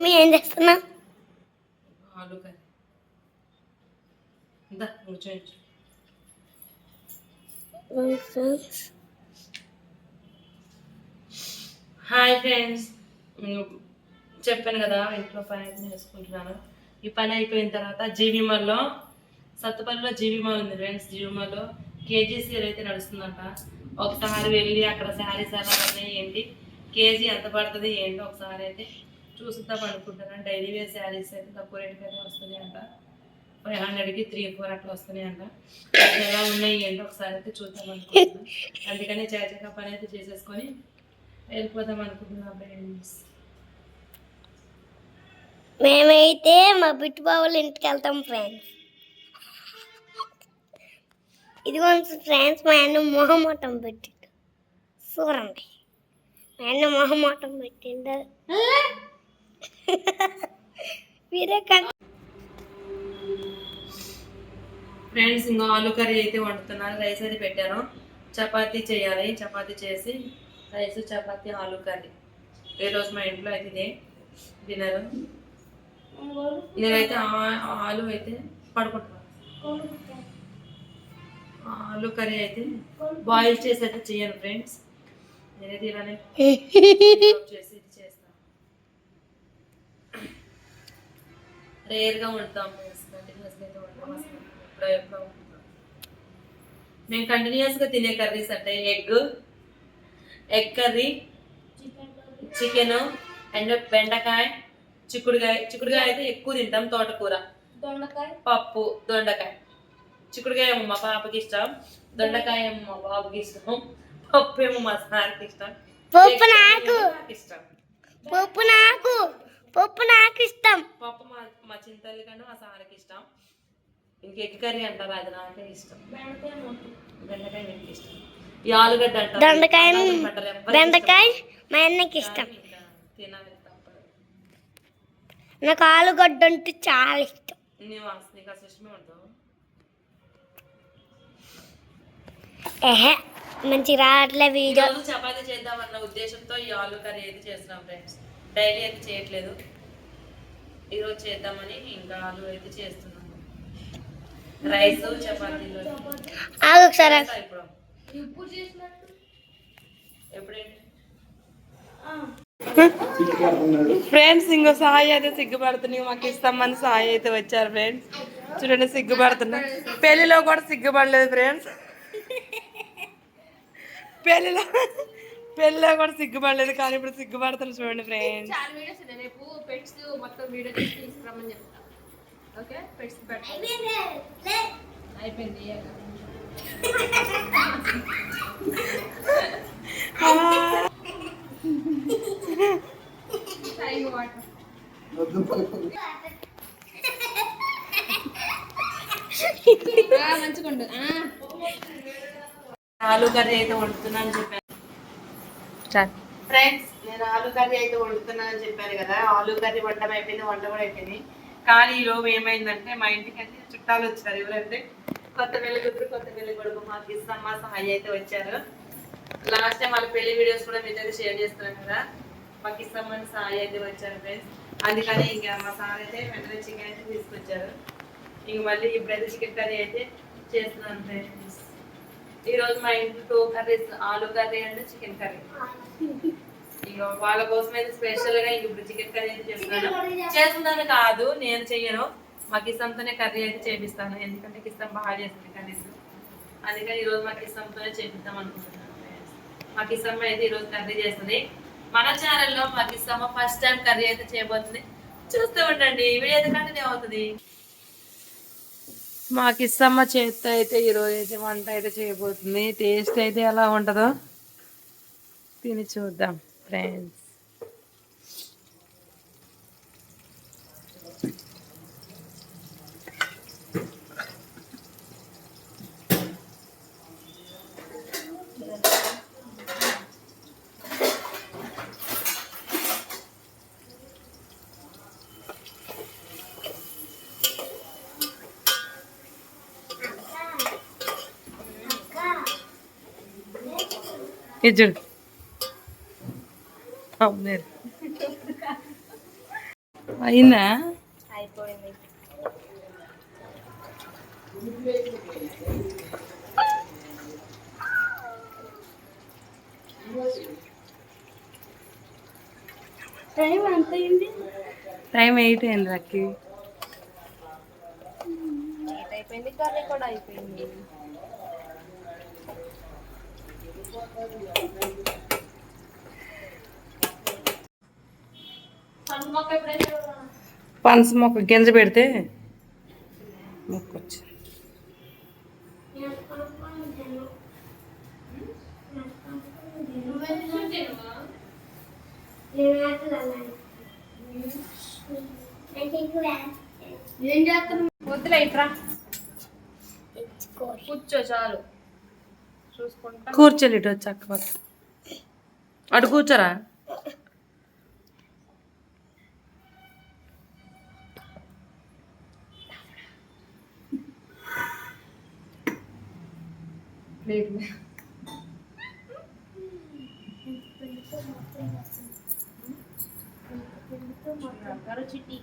మీ ఏం చేస్తున్నా? ఆలు కర్రీ. ఇందా కూర్చోండి హాయ్ ఫ్రెండ్స్ చెప్పాను కదా ఇంట్లో పని అయితే చేసుకుంటున్నాను. ఈ పని అయిపోయిన తర్వాత జీవిమాల్లో సత్తుపల్లిలో జీవిమాల్ ఉంది ఫ్రెండ్స్ జీవిమాల్లో. కేజీ సేల్ అయితే నడుస్తుందంట. ఒకసారి వెళ్ళి అక్కడ శారీస్ ఎలా ఉన్నాయి ఏంటి? కేజీ ఎంత పడుతుంది ఏంటి ఒకసారి అయితే చూసుద్దాం అనుకుంటున్నాను డైలీ వేర్ శారీస్ అయితే తక్కువ రేటుకి అయితే వస్తున్నాయి అంట ఫైవ్ హండ్రెడ్కి త్రీ ఫోర్ అట్లా వస్తున్నాయి అంట ఎలా ఉన్నాయి ఏంటి ఒకసారి అయితే చూద్దాం అనుకుంటున్నాను. అందుకని చాచక పని అయితే చేసేసుకొని వెళ్ళిపోదాం అనుకుంటున్నా ఫ్రెండ్స్. మేమైతే మా బిట్టు బావుల ఇంటికి వెళ్తాం ఫ్రెండ్స్. ఇదిగో ఫ్రెండ్స్ మా అన్న మొహమోటం పెట్టిండు. చూడండి. మా అన్న మొహమోటం పెట్టిండు. మీరే ఫ్రెండ్స్ ఇంకా ఆలు కర్రీ అయితే వండుతున్నాను. రైస్ అయితే పెట్టాను. చపాతీ చేయాలి. చపాతీ చేసి రైస్ చపాతీ ఆలు కర్రీ. ఈరోజు మా ఇంట్లో అయితే ఇదే డిన్నర్. నేనైతే ఆలు అయితే పడుకుంటున్నాను. ఆలు కర్రీ అయితే బాయిల్ చేసి అయితే చేయను ఫ్రెండ్స్. నేనైతే ఇలానే చేసి ఇది చేస్తాను రేర్గా వండుతాం. ఫ్రెండ్స్ కంటిన్యూస్గా అయితే వండుతాం. అసలు ఎప్పుడో ఎప్పుడో వండుతాం. మేము కంటిన్యూస్గా తినే కర్రీస్ అంటే egg egg curry chicken and బెండకాయ చిక్కుడుకాయ చిక్కుడుకాయ అయితే ఎక్కువ తింటాం తోటకూర. దొండకాయ? పప్పు దొండకాయ. చిక్కుడుకాయ ఏమో మా పాపకి ఇష్టం. దొండకాయ ఏమో మా బాబుకి ఇష్టం. పప్పు ఏమో మా సార్కి ఇష్టం. పప్పు నాకు. ఇష్టం. పప్పు నాకు. పప్పు నాకు ఇష్టం పప్పు మా మా చింతల్లి కంటే మా సార్కి ఇష్టం. ఇంక ఎగ్ కర్రీ అంటారు అది నాకే ఇష్టం. బెండకాయ మీకు ఇష్టం. ఈ ఆలుగడ్డ అంటారు దొండకాయ బెండకాయ మా అన్నకి ఇష్టం. తినాలి తప్పదు. నాకు ఆలుగడ్డ అంటే చాలా ఇష్టం. నీవు నీకు అసలు ఇష్టమే ఉండదు ఏహే మంచి రావట్లే వీడియో. చపాతీ చేద్దామన్న ఉద్దేశంతో ఈ ఆలు కర్రీ అయితే చేస్తున్నాం ఫ్రెండ్స్ డైలీ అయితే చేయట్లేదు. ఈరోజు చేద్దామని ఇంకా ఆలు అయితే చేస్తున్నాము రైస్ చపాతీలు ఒకసారి. ఇప్పుడు ఎప్పుడేంటి? ఫ్రెండ్స్ ఇంకో సాయి అయితే సిగ్గుపడుతున్నాయి. మాకు ఇస్తామని సాయి అయితే వచ్చారు ఫ్రెండ్స్. చూడండి సిగ్గుపడుతున్నా పెళ్ళిలో కూడా సిగ్గుపడలేదు ఫ్రెండ్స్. పెళ్ళిలో పెళ్ళిలో కూడా సిగ్గుపడలేదు కానీ ఇప్పుడు సిగ్గుపడుతున్నా చూడండి ఫ్రెండ్స్ చాలా వీడియోస్ ఉన్నాయి రేపు పెట్స్ మొత్తం వీడియో తీసి తీసుకురమ్మని చెప్తా ఓకే పెట్స్ పెట్ట అయిపోయింది టైం వాటర్ మంచిగుండు ఆలు కర్రీ అయితే వండుతున్నాను చెప్పాను ఫ్రెండ్స్ నేను ఆలు కర్రీ అయితే వండుతున్నానని చెప్పాను కదా ఆలు కర్రీ వండడం అయిపోయింది వంట కూడా అయిపోయింది. కానీ ఈ రోజు ఏమైందంటే మా ఇంటికి అయితే చుట్టాలు వచ్చారు ఎవరంటే కొత్త పెళ్ళి కొత్త పెళ్ళి కొడుకు మాకు సహాయ అయితే వచ్చారు. లాస్ట్ టైం వాళ్ళ పెళ్ళి వీడియోస్ కూడా మీతో అయితే షేర్ చేస్తున్నాం కదా మాకు ఇస్తామని సహాయ అయితే వచ్చారు ఫ్రెండ్స్ అందుకని ఇంకా మా సార్ అయితే వెంటనే చికెన్ అయితే తీసుకొచ్చారు. ఇంక మళ్ళీ ఇప్పుడైతే చికెన్ కర్రీ అయితే చేస్తున్నాను ఫ్రెండ్స్ ఈ రోజు మా ఇంట్లో two curries aloo curry and chicken curry. ఇక వాళ్ళ కోసం అయితే స్పెషల్గా ఇప్పుడు చికెన్ కర్రీ అయితే చేస్తున్నాను. చేస్తున్నాను కాదు నేను చెయ్యను. మా కిస్తంతోనే కర్రీ అయితే చేపిస్తాను. ఎందుకంటే ఇష్టం బాగా చేస్తుంది కర్రీస్. అందుకని ఈ రోజు మా కిస్తంతోనే చేపిద్దాం అనుకుంటున్నాను. మాకు మా అయితే ఈ రోజు కర్రీ చేస్తుంది. మన ఛానల్లో మా కిస్సమ్మ ఫస్ట్ టైం కర్రీ అయితే చేయబోతుంది. చూస్తూ ఉండండి. వీడియో అయితే కంటిన్యూ అవుతుంది. మాకు ఇస్తమ్మ చేత్తో అయితే ఈరోజు అయితే వంట అయితే చేయబోతుంది. టేస్ట్ అయితే ఎలా ఉంటుందో తిని చూద్దాం ఫ్రెండ్స్. ఇది చూడు. అయిందా? అయిపోయింది టైం ఎంత అయింది? టైం ఎయిట్ అయింది లేట్ అయిపోయింది కర్రీ కూడా అయిపోయింది. పనస మొక్క గింజ పెడితే మొక్క వచ్చింది ఏం చేస్తాను వద్దులే ఇట్రా. కూర్చో చాలు. చూసుకుంటా కూర్చోలి ఇటు వచ్చి అక్క పక్క. అటు కూర్చోరా ప్లేట్ చిట్టి